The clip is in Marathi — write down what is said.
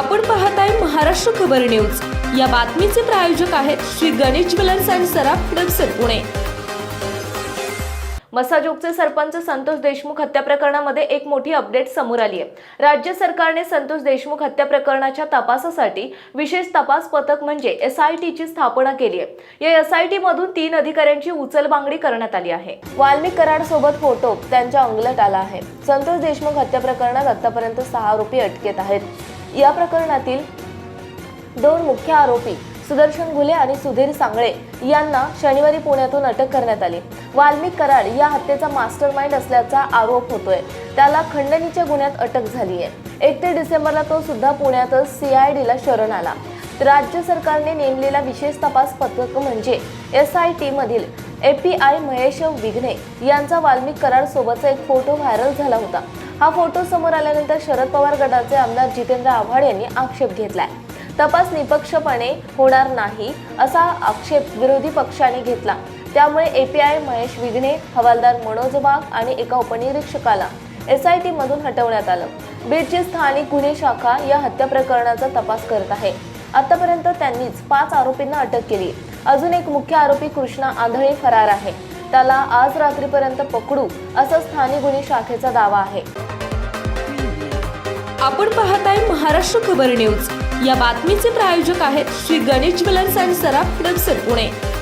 आपण पाहत आहे महाराष्ट्र खबर न्यूज. या बातमीचे प्रायोजक आहेत श्री गणेश ज्वेलर्स अँड सराफ हडपसर पुणे. मसाजोगचे सरपंच संतोष देशमुख हत्या प्रकरणामध्ये एक मोठी अपडेट समोर आली आहे राज्य सरकारने संतोष देशमुख हत्या प्रकरणाच्या तपासासाठी विशेष तपास पथक म्हणजे एस आय टीची स्थापना केली आहे या एस आय टी मधून तीन अधिकाऱ्यांची उचलबांगडी करण्यात आली आहे. वाल्मिक कराड सोबत फोटो त्यांच्या अंगलट आला आहे. संतोष देशमुख हत्या प्रकरणात आतापर्यंत सहा आरोपी अटकेत आहेत. या प्रकरणातील दोन मुख्य आरोपी सुदर्शन घुले आणि सुधीर सांगळे यांना शनिवारी पुण्यातून अटक करण्यात आली. वाल्मिक कराड या हत्येचा मास्टर माइंड असल्याचा आरोप होतोय. त्याला खंडणीच्या गुन्ह्यात अटक झाली आहे एक ते डिसेंबरला तो सुद्धा पुण्यातच सीआयडीला शरण आला. राज्य सरकारने नेमलेला विशेष तपास पथक म्हणजे एस आय टी मधील एपीआय महेश विघ्ने यांचा वाल्मिक कराड सोबतचा एक फोटो व्हायरल झाला होता. हा फोटो समोर आल्यानंतर शरद पवार गटाचे आमदार जितेंद्र आव्हाड यांनी आक्षेप घेतलाय. तपास निपक्षपणे होणार नाही असा आक्षेप विरोधी पक्षाने घेतला. त्यामुळे एपीआय महेश विघ्ने हवालदार मनोज बाग आणि एका उपनिरीक्षकाला एस आय टीमधून हटवण्यात आलं. बीडची स्थानिक गुन्हे शाखा या हत्या प्रकरणाचा तपास करत आहे. आतापर्यंत त्यांनीच पाच आरोपींना अटक केली. अजून एक मुख्य आरोपी कृष्णा आंधळे फरार आहे. त्याला आज रात्रीपर्यंत पकडू असा स्थानिक गुन्हे शाखेचा दावा आहे. आपण पाहत आहे महाराष्ट्र खबर न्यूज. या बातमीचे प्रायोजक आहेत श्री गणेश ज्वेलर्स अँड सराफ हडपसर पुणे.